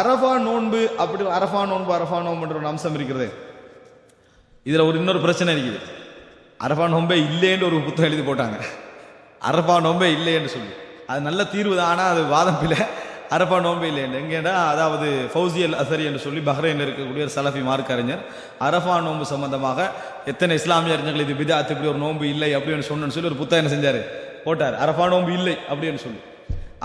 அரஃபா நோன்பு அப்படி அரஃபா நோன்பு அரஃபா நோன்புன்ற ஒரு அம்சம் இருக்கிறது. இதில் ஒரு இன்னொரு பிரச்சனை இருக்குது. அரஃபா நோன்பே இல்லைன்னு ஒரு புத்தகம் எழுதி போட்டாங்க. அரஃபா நோன்பே இல்லைன்னு சொல்லி. அது நல்ல தீர்வு தான் ஆனால் அது வாதம் இல்லை. அரபா நோன்பே இல்லைன்னு எங்கேன்னா அதாவது ஃபௌசியல் அசரி என்று சொல்லி பஹ்ரைனில் இருக்கக்கூடிய ஒரு சலஃபி மார்க் அறிஞர் அரஃபா நோன்பு சம்பந்தமாக எத்தனை இஸ்லாமிய அறிஞர்கள் இது பிதாத்து இப்படி ஒரு நோன்பு இல்லை அப்படின்னு சொன்னேன்னு சொல்லி ஒரு புத்தகம் என்ன செஞ்சார்? போட்டார். அரஃபா நோன்பு இல்லை அப்படின்னு சொல்லி.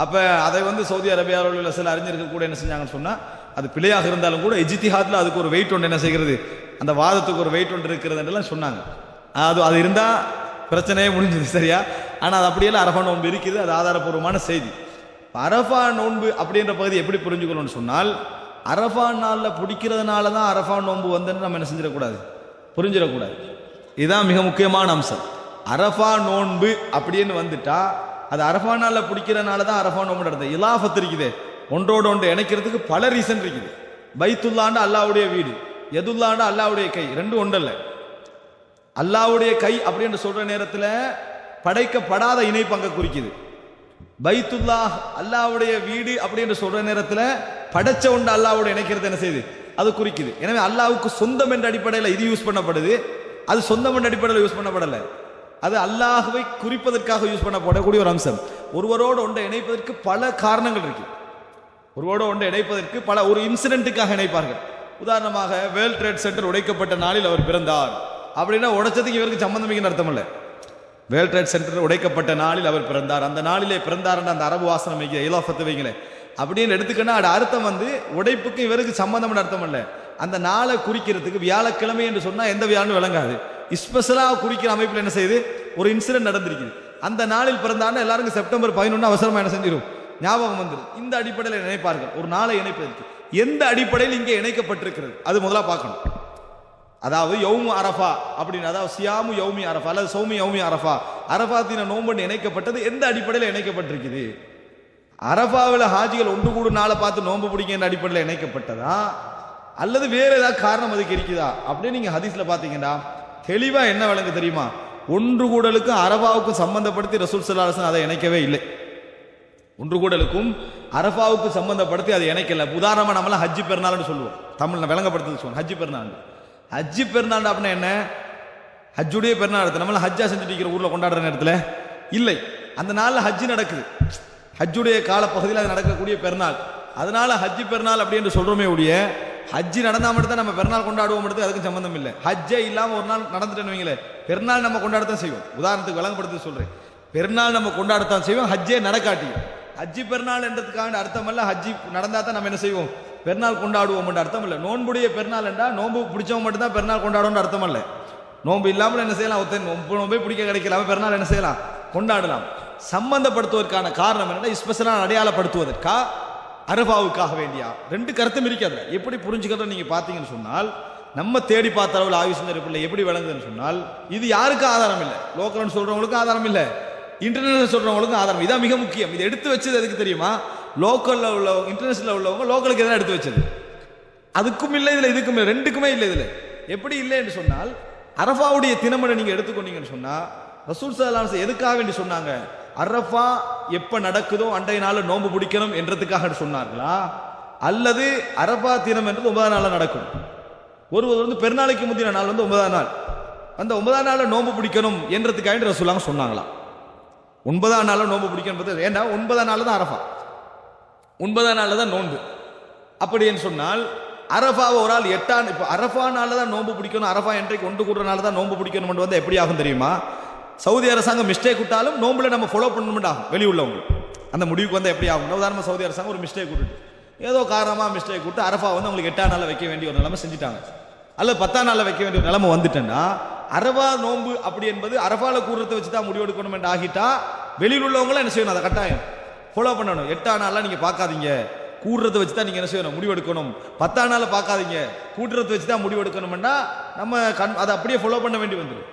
அப்போ அதை வந்து சவுதி அரேபியாவில் உள்ள சில அறிஞர்கள் கூட என்ன செஞ்சாங்கன்னு சொன்னால் அது பிழையாக இருந்தாலும் கூட எஜித்திஹாத்தில் அதுக்கு ஒரு வெயிட் ஒன்று என்ன செய்கிறது? அந்த வாதத்துக்கு ஒரு வெயிட் ஒன்று இருக்கிறதுன்றலாம் சொன்னாங்க. அது அது இருந்தால் பிரச்சனையே முடிஞ்சது சரியா? ஆனால் அது அப்படியெல்லாம் அரஃபா நோன்பு இருக்குது அது ஆதாரபூர்வமான செய்தி. அரஃபா நோன்பு அப்படின்ற பகுதி எப்படி புரிஞ்சுக்கணும்னு சொன்னால் அரஃபா நாளில் பிடிக்கிறதுனால தான் அரஃபா நோன்பு வந்துன்னு நம்ம என்ன செஞ்சிடக்கூடாது? புரிஞ்சிடக்கூடாது. இதுதான் மிக முக்கியமான அம்சம். அரஃபா நோன்பு அப்படின்னு வந்துட்டா அது அரஃபானால பிடிக்கிறனால தான் அரஃபான் நோன்பு நடந்தது இலாஃபத் இருக்குது. ஒன்றோடு ஒன்று இணைக்கிறதுக்கு பல ரீசன் இருக்குது. பைத்துல்லாண்டு அல்லாவுடைய வீடு எதுல்லாண்டு அல்லாவுடைய கை ரெண்டும் ஒன்றல்ல. அல்லாவுடைய கை அப்படின்னு சொல்ற நேரத்தில் படைக்கப்படாத இணைப்பு அங்க குறிக்குது. பைத்துல்லா அல்லாவுடைய வீடு அப்படின்னு சொல்ற நேரத்தில் படைச்ச ஒன்று அல்லாவோட இணைக்கிறது என்ன செய்யுது? அது குறிக்குது. எனவே அல்லாவுக்கு சொந்தம் என்ற அடிப்படையில் இது யூஸ் பண்ணப்படுது. அது சொந்தம் என்ற அடிப்படையில் யூஸ் பண்ணப்படலை. அது அல்லாஹுவை குறிப்பதற்காக யூஸ் பண்ணப்படக்கூடிய ஒரு அம்சம். ஒருவரோடு ஒன்றை இணைப்பதற்கு பல காரணங்கள் இருக்கு. ஒருவரோடு ஒன்றை இணைப்பதற்கு பல ஒரு இன்சிடென்ட்டுக்காக இணைப்பார்கள். உதாரணமாக வேர்ல்ட் ட்ரேட் சென்டர் உடைக்கப்பட்ட நாளில் அவர் பிறந்தார். அப்படின்னா உடைச்சதுக்கு இவருக்கு சம்பந்தமிக்க அர்த்தம் இல்லை. வேர்ல்ட் ட்ரேட் சென்டர் உடைக்கப்பட்ட நாளில் அவர் பிறந்தார். அந்த நாளிலே பிறந்தார் அந்த அரபு வாசனம் வைக்க இலாஃபத்து வைங்களேன். அப்படின்னு எடுத்துக்கன்னா அது அர்த்தம் வந்து உடைப்புக்கு இவருக்கு சம்பந்தம் அர்த்தம் இல்லை. அந்த நாளை குறிக்கிறதுக்கு வியாழக்கிழமை என்று சொன்னால் எந்த வியாழனும் விளங்காது. ஸ்பெஷலாக குறிக்கிற அமைப்பில் என்ன செய்யுது? ஒரு இன்சிடென்ட் நடந்திருக்குது. அந்த நாளில் பிறந்தாருன்னா எல்லாருக்கும் செப்டம்பர் பதினொன்று அவசரமாக என்ன செஞ்சிடும் ஞாபகம் வந்துடும் இந்த அடிப்படையில் நினைப்பார்கள். ஒரு நாளை இணைப்பதற்கு எந்த அடிப்படையில் இங்கே இணைக்கப்பட்டிருக்கிறது? அது முதலாக பார்க்கணும். அதாவது யௌமு அரஃபா அப்படின்னு அதாவது சியாமு யௌமி அரஃபா அல்லது சௌமி யௌமி அரஃபா. அரஃபாத்தின நோம்பு இணைக்கப்பட்டது எந்த அடிப்படையில் இணைக்கப்பட்டிருக்குது? அரஃபாவில் ஹாஜிகள் ஒன்று கூடு நாளை பார்த்து நோன்பு பிடிக்கின்ற அடிப்படையில் இணைக்கப்பட்டதா? அல்லது வேறு ஏதாவது காரணம் அதுக்கு இருக்குதா? அப்படின்னு நீங்கள் ஹதீஸில் பார்த்தீங்கன்னா தெளிவா என்ன விளங்கு தெரியுமா? ஒன்று கூடலுக்கும் அரபாவுக்கும் சம்பந்தப்படுத்தி ரசூல் சல்லாஹன் அதை இணைக்கவே இல்லை. ஒன்று கூடலுக்கும் அரபாவுக்கு சம்பந்தப்படுத்தி அதை இணைக்கல. உதாரணமா நம்மளாம் ஹஜ்ஜி பெருநாள்னு சொல்லுவோம். தமிழில் விளங்கப்படுத்துறது சொல்லுவோம். ஹஜ்ஜி பெருநாள் ஹஜ்ஜி பெருநாள் அப்படின்னா என்ன? ஹஜ்ஜுடைய பெருநாள் எடுத்து நம்மளாம் ஹஜ்ஜா செஞ்சுட்டு இருக்கிற ஊர்ல கொண்டாடுற நேரத்தில் இல்லை. அந்த நாள்ல ஹஜ்ஜி நடக்குது. ஹஜ்ஜுடைய காலப்பகுதியில் அது நடக்கக்கூடிய பெருநாள். அதனால ஹஜ்ஜி பெருநாள் அப்படின்னு சொல்றோமே உடைய ஹஜ்ஜி நடந்தால் மட்டும் தான் நம்ம பெருநாள் கொண்டாடுவோம் மட்டும் அதுக்கும் சம்மந்தம் இல்லை. ஹஜ்ஜே இல்லாமல் ஒரு நாள் நடந்துட்டேன்னு வைங்களேன் பெருநாள் நம்ம கொண்டாடத்தான் செய்வோம். உதாரணத்துக்கு விளங்கப்படுத்தி சொல்கிறேன் பெருநாள் நம்ம கொண்டாடத்தான் செய்வோம் ஹஜ்ஜே நடக்காட்டியும். ஹஜ்ஜி பெருநாள் என்றதுக்கான அர்த்தம் இல்லை ஹஜ்ஜி நடந்தால் தான் நம்ம என்ன செய்வோம்? பெருநாள் கொண்டாடுவோம் அர்த்தம் இல்லை. நோன்புடைய பெருநாள் என்றால் நோன்பு பிடிச்சவங்க மட்டும் தான் பெருநாள் கொண்டாடுவோம் அர்த்தம் இல்லை நோன்பு இல்லாமல் என்ன செய்யலாம்? ஒருத்தன் நோன்பு நோம்பே பிடிக்க கிடைக்கலாம பெருநாள் என்ன செய்யலாம்? கொண்டாடலாம். சம்பந்தப்படுத்துவதற்கான காரணம் என்னென்னா ஸ்பெஷலாக அடையாளப்படுத்துவதற்கா அரபாவுக்காக வேண்டியா? ரெண்டு கருத்தும் இருக்காது எப்படி புரிஞ்சுக்கிறத நீங்க பார்த்தீங்கன்னு சொன்னால் நம்ம தேடி பார்த்த அளவில் ஆய்வு பிள்ளை எப்படி விளங்குதுன்னு சொன்னால் இது யாருக்கும் ஆதாரம் இல்லை. லோக்கல்னு சொல்றவங்களுக்கும் ஆதாரம் இல்லை. இன்டர்நேஷனல் சொல்றவங்களுக்கும் ஆதாரம் இதான் மிக முக்கியம். இதை எடுத்து வச்சது எதுக்கு தெரியுமா? லோக்கலில் உள்ள இன்டர்நேஷனல் உள்ளவங்க லோக்கலுக்கு எதனா எடுத்து வச்சது. அதுக்கும் இல்லை இதில் இதுக்கும் இல்லை ரெண்டுக்குமே இல்லை இதில். எப்படி இல்லை என்று சொன்னால் அரஃபாவுடைய தினமனை நீங்கள் எடுத்துக்கொண்டீங்கன்னு சொன்னால் ரசூல் சலான்ஸ் எதுக்காக வேண்டி சொன்னாங்க? அரஃபா எப்ப நடக்குதோ அன்றைய நாள் நோன்பு பிடிக்கணும் என்றதுக்காக சொன்னார்களா? அல்லது அரபா தினம் என்றது ஒன்பதாம் நாள் நடக்கும். ஒருவர் வந்து பெருநாளைக்கு முந்தின நாள் வந்து ஒன்பதாம் நாள். அந்த ஒன்பதாம் நாள் நோன்பு பிடிக்கணும் என்றதுக்காக ரசூலாங்க சொன்னாங்களா? ஒன்பதாம் நாள் நோன்பு பிடிக்கணும் ஏன்னா ஒன்பதாம் நாள் தான் அரபா ஒன்பதாம் நாள் தான் நோன்பு. அப்படின்னு சொன்னால் அரஃபாவை ஒரு ஆள் எட்டாம் இப்போ அரஃபா நாளில் தான் நோன்பு பிடிக்கணும் அரஃபா என்றைக்கு ஒன்று கூடுறனால தான் நோன்பு பிடிக்கணும்னு வந்து எப்படி ஆகும் தெரியுமா? சவுதி அரசாங்கம் மிஸ்டேக் விட்டாலும் நோம்புல நம்ம ஃபாலோ பண்ணணும் வெளியுள்ளவங்க. உள்ளவங்க அந்த முடிவுக்கு வந்து எப்படி ஆகும் உதாரணமாக சவுதி அரசாங்கம் ஒரு மிஸ்டேக் விட்டுட்டு ஏதோ காரணமாக மிஸ்டேக் விட்டு அரஃபா வந்து உங்களுக்கு எட்டாம் நாளில் வைக்க வேண்டிய ஒரு நிலைமை செஞ்சுட்டாங்க. அல்லது பத்தாம் நாளில் வைக்க வேண்டிய ஒரு நிலைமை வந்துட்டேன்னா அரபா நோம்பு அப்படி என்பது அரபால கூடுறதை வச்சு தான் முடிவெடுக்கணும் என்று ஆகிட்டா வெளியில் உள்ளவங்களும் என்ன செய்யணும்? அதை கட்டாயம் ஃபாலோ பண்ணணும். எட்டாம் நாளில் நீங்கள் பார்க்காதீங்க. கூடுறதை வச்சு தான் நீங்கள் என்ன செய்யணும்? முடிவெடுக்கணும் பத்தாம் நாளில் பார்க்காதீங்க. கூட்டுறதை வச்சு தான் முடிவெடுக்கணும்னா நம்ம கண் அதை அப்படியே ஃபாலோ பண்ண வேண்டி வந்துடும்.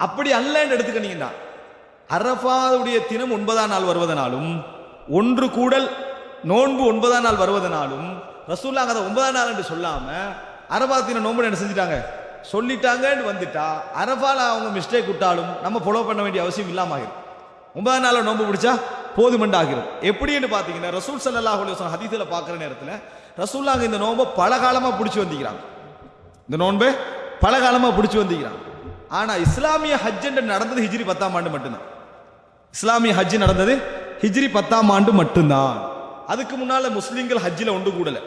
அப்படி அல்லன்னு எடுத்துக்கிட்டீங்கன்னா அரபாவுடைய தினம் ஒன்பதாம் நாள் வருவதனாலும் ஒன்று கூடல் நோன்பு ஒன்பதாம் நாள் வருவதனாலும் ரசூல்லாங்க அதை ஒன்பதாம் நாள் என்று சொல்லாம அரபா தினம் நோன்பு என்ன செஞ்சுட்டாங்க? சொல்லிட்டாங்கன்னு வந்துட்டா அரபால அவங்க மிஸ்டேக் விட்டாலும் நம்ம ஃபாலோ பண்ண வேண்டிய அவசியம் இல்லாம ஆகிரும் ஒன்பதாம் நாள் நோன்பு பிடிச்சா போதுமெண்டாகிறது எப்படின்னு பார்த்தீங்கன்னா ரசூல் ஸல்லல்லாஹு அலைஹி வஸல்லம் ஹதீஸில் பார்க்குற நேரத்தில் ரசூல்லாங்க இந்த நோன்பை பல காலமாக பிடிச்சி வந்திக்கிறாங்க இந்த நோன்பை பல காலமாக பிடிச்சி வந்திக்கிறாங்க ஆனால் இஸ்லாமிய ஹஜ் நடந்தது ஹிஜ்ரி பத்தாம் ஆண்டு மட்டும்தான். இஸ்லாமிய ஹஜ் நடந்தது ஹிஜ்ரி பத்தாம் ஆண்டு மட்டும்தான். அதுக்கு முன்னால முஸ்லீம்கள் ஹஜ்ஜில் ஒன்று கூடல.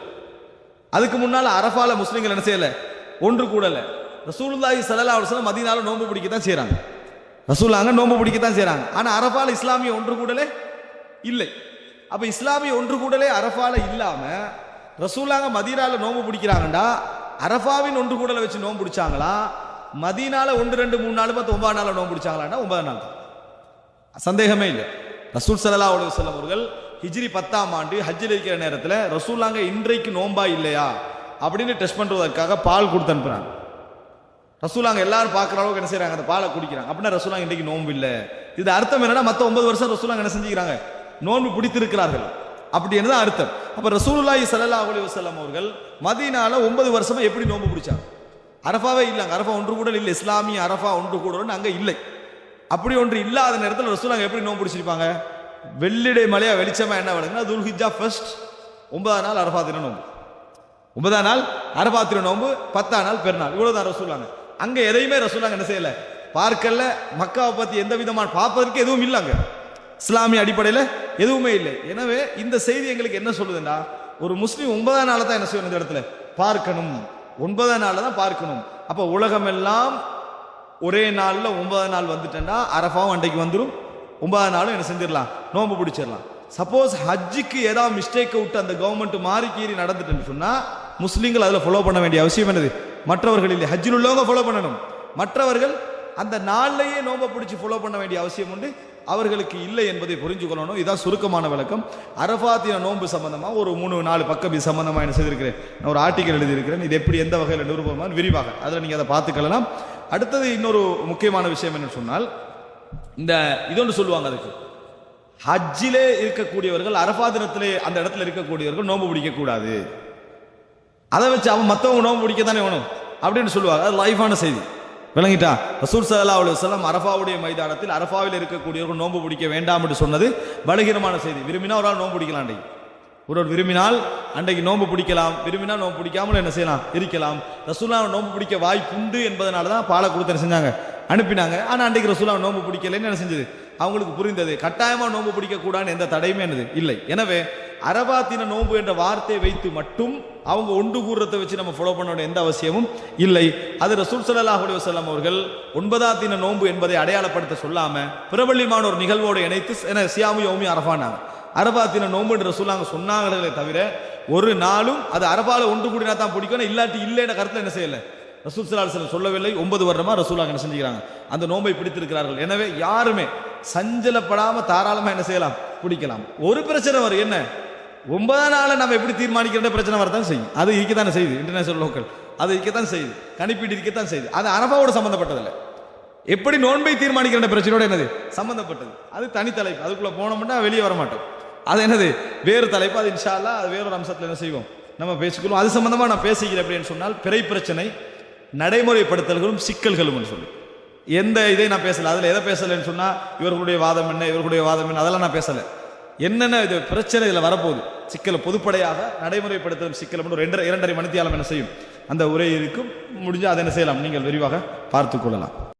அதுக்கு முன்னால அரஃபால முஸ்லீம்கள் என்ன செய்யல? ஒன்று கூடல. ரசூலுல்லாஹி சல்லா அலைஹி வஸல்லம் நோன்பு பிடிக்க தான் செய்கிறாங்க ரசூலாங்க நோன்பு பிடிக்க தான் செய்கிறாங்க ஆனா அரஃபால இஸ்லாமிய ஒன்று கூடலே? இல்லை. அப்ப இஸ்லாமிய ஒன்று கூடலே அரஃபால இல்லாம ரசூலாங்க மதீனால நோன்பு பிடிக்கிறாங்கடா அரஃபாவின் ஒன்று கூடலை வச்சு நோன்பு பிடிச்சாங்களா? மதீனால ஒன்று ரெண்டு மூணு நாள் பார்த்து ஒன்பது நாள் நோன்பு பிடிச்சாங்களான்னா ஒன்பது நாள் தான். சந்தேகமே இல்லை. ரசூல் ஸல்லல்லாஹு அலைஹி வஸல்லம் அவர்கள் ஹிஜ்ரி பத்தாம் ஆண்டு ஹஜ்ஜில் இருக்கிற நேரத்தில் ரசூலாங்க இன்றைக்கு நோன்பா இல்லையா? அப்படின்னு டெஸ்ட் பண்ணுறதுக்காக பால் கொடுத்து அனுப்புகிறாங்க ரசூலாங்க எல்லாரும் பார்க்குற அளவுக்கு என்ன செய்கிறாங்க அந்த பாலை குடிக்கிறாங்க. அப்படின்னா ரசூலாங்க இன்றைக்கு நோன்பு இல்லை. இது அர்த்தம் என்னன்னா மற்ற ஒன்பது வருஷம் ரசூலாங்க என்ன செஞ்சுக்கிறாங்க? நோன்பு பிடித்திருக்கிறார்கள். அப்படி தான் அர்த்தம். அப்போ ரசூலுல்லாஹி சல்லா அலி வஸல்லம் அவர்கள் மதியனால ஒன்பது வருஷமா எப்படி நோன்பு பிடிச்சாங்க? அரஃபாவே இல்லை அரஃபா ஒன்று கூட இல்லை. இஸ்லாமிய அரஃபா ஒன்று கூடன்னு அங்கே இல்லை. அப்படி ஒன்று இல்லாத நேரத்தில் ரசூலாங்க எப்படி நோன்பு பிடிச்சிருப்பாங்க? வெள்ளிடை மலையா வெளிச்சமாக என்ன வழங்குனா துல்ஹிஜா ஃபர்ஸ்ட் ஒன்பதாம் நாள் அரஃபா தின நோம்பு ஒன்பதாம் நாள் அரஃபா திரு நோம்பு பத்தாம் நாள் பெருநாள். இவ்வளோ தான் ரசூலாங்க அங்கே. எதையுமே ரசூலாங்க என்ன செய்யலை? பார்க்கல. மக்காவை பற்றி எந்த விதமான பார்ப்பதற்கு எதுவும் இல்லைங்க இஸ்லாமிய அடிப்படையில் எதுவுமே இல்லை. எனவே இந்த செய்தி எங்களுக்கு என்ன சொல்லுதுன்னா ஒரு முஸ்லீம் ஒன்பதாம் நாள் தான் என்ன செய்யணும் இந்த இடத்துல? பார்க்கணும். ஒன்பதாம் நாள் தான் பார்க்கணும். அப்போ உலகம் எல்லாம் ஒரே நாளில் ஒன்பதாம் நாள் வந்துட்டேன்னா அரஃபாவும் அன்றைக்கு வந்துடும் ஒன்பதாம் நாளும் என்ன செஞ்சிடலாம்? நோன்பு பிடிச்சிடலாம். சப்போஸ் ஹஜ்ஜுக்கு ஏதாவது மிஸ்டேக்கை விட்டு அந்த கவர்மெண்ட் மாறி கீறி நடந்துட்டுன்னு சொன்னால் முஸ்லீம்கள் அதில் ஃபாலோ பண்ண வேண்டிய அவசியம் என்னது? மற்றவர்கள் இல்லை. ஹஜ்ஜில் உள்ளவங்க ஃபாலோ பண்ணணும். மற்றவர்கள் அந்த நாள்லையே நோன்பை பிடிச்சி ஃபாலோ பண்ண வேண்டிய அவசியம் உண்டு. அவர்களுக்கு இல்லை என்பதை புரிஞ்சு கொள்ளணும் இதான் சுருக்கமான விளக்கம். அரபாத்தின நோன்பு சம்பந்தமாக ஒரு மூணு நாலு பக்கம் இது சம்பந்தமாக என்ன செய்திருக்கிறேன். நான் ஒரு ஆர்டிக்கல் எழுதியிருக்கிறேன். இது எப்படி எந்த வகையில் நிரூபமான விரிவாக. அதில் நீங்கள் அதை பார்த்துக்கலாம் அடுத்தது இன்னொரு முக்கியமான விஷயம் என்ன சொன்னால் இந்த இதொன்று சொல்லுவாங்க அதுக்கு. ஹஜ்ஜிலே இருக்கக்கூடியவர்கள் அரஃபா தினத்திலே அந்த இடத்துல இருக்கக்கூடியவர்கள் நோன்பு பிடிக்கக்கூடாது. அதை வச்சு அவன் மற்றவங்க நோன்பு பிடிக்க தானே வேணும்? அப்படின்னு சொல்லுவாங்க. அது லைஃபான செய்தி. விளங்கிட்டா? ரசூல் சல்லா அலி வல்லம் அரஃபாவுடைய மைதானத்தில் அரஃபாவில் இருக்கக்கூடியவர்கள் நோன்பு பிடிக்க வேண்டாம் என்று சொன்னது பலகீனமான செய்தி. விரும்பினா ஒரு ஆள் நோன்பு பிடிக்கலாம் அன்றைக்கு. ஒருவர் விரும்பினால் அன்றைக்கு நோன்பு பிடிக்கலாம். விரும்பினா நோன்பு பிடிக்காமல் என்ன செய்யலாம்? இருக்கலாம். ரசூலா நோன்பு பிடிக்க வாய்ப்புண்டு என்பதனால தான் பாலை கொடுத்து செஞ்சாங்க? அனுப்பினாங்க. ஆனால் அன்றைக்கு ரசூலா நோன்பு பிடிக்கலைன்னு என்ன செஞ்சது? அவங்களுக்கு புரிந்தது. கட்டாயமாக நோன்பு பிடிக்கக்கூடாதுன்னு எந்த தடையுமே என்னது? இல்லை. எனவே அரபாத்தின நோன்பு என்ற வார்த்தையை வைத்து மட்டும் அவங்க ஒன்று கூறுறதை வச்சு நம்ம ஃபாலோ பண்ண வேண்டிய எந்த அவசியமும் இல்லை. அது ரசூல் ஸல்லல்லாஹு அலைஹி அவர்கள் ஒன்பதாம் தின நோன்பு என்பதை அடையாளப்படுத்த சொல்லாம பிரபல்யமான ஒரு நிகழ்வோடு இணைத்து என சியாமு யோமி அரபானாங்க அரபா தின நோன்பு நோன்புன்ற ரசூலாங்க சொன்னாங்களே தவிர ஒரு நாளும் அது அரபால ஒன்று கூடினா தான் பிடிக்கணும் இல்லாட்டி இல்லைன்ற கருத்தில் என்ன செய்யலை? ரசூல் ஸல்லல்லாஹு சொல்லவில்லை. ஒன்பது வருடமா ரசூலாங்க என்ன செஞ்சுக்கிறாங்க. அந்த நோன்பை பிடித்திருக்கிறார்கள். எனவே யாருமே சஞ்சலப்படாம தாராளமா என்ன செய்யலாம்? பிடிக்கலாம். ஒரு பிரச்சனை வரும். என்ன? ஒன்பதாம் நாளை நம்ம எப்படி தீர்மானிக்கிற பிரச்சனை வரதான் செய்யும். அது இருக்கத்தானே செய்யுது இன்டர்நேஷனல் லோக்கல் அது இருக்கத்தான் செய்யுது கணிப்பீடு இருக்கத்தான் செய்யுது. அது அரபாவோட சம்மந்தப்பட்டதில்லை எப்படி நோன்பை தீர்மானிக்கிற பிரச்சனையோட என்னது? சம்மந்தப்பட்டது அது தனி தலைப்பு. அதுக்குள்ள போனோம்னா வெளியே வர மாட்டோம் அது என்னது? வேறு தலைப்பு. அது இன்ஷால்லா அது அது வேறொரு அம்சத்தில் என்ன செய்வோம்? நம்ம பேசிக்கொள்வோம். அது சம்மந்தமாக நான் பேசுகிறேன் அப்படின்னு சொன்னால் பிறை பிரச்சனை நடைமுறைப்படுத்தல்களும் சிக்கல்களும் சொல்லி. எந்த இதை நான் பேசலை. அதில் எதை பேசலைன்னு சொன்னால் இவர்களுடைய வாதம் என்ன இவர்களுடைய வாதம் என்ன அதெல்லாம் நான் பேசலை. என்னென்ன இது பிரச்சனை இதில் வரப்போகுது? சிக்கலை பொதுப்படையாக நடைமுறைப்படுத்தும் சிக்கல் ஒரு ரெண்டரை இரண்டரை மணித்தியாலம் என்ன செய்யும்? அந்த உரை இருக்கும். அதை என்ன செய்யலாம்? நீங்கள் விரிவாக பார்த்துக்கொள்ளலாம்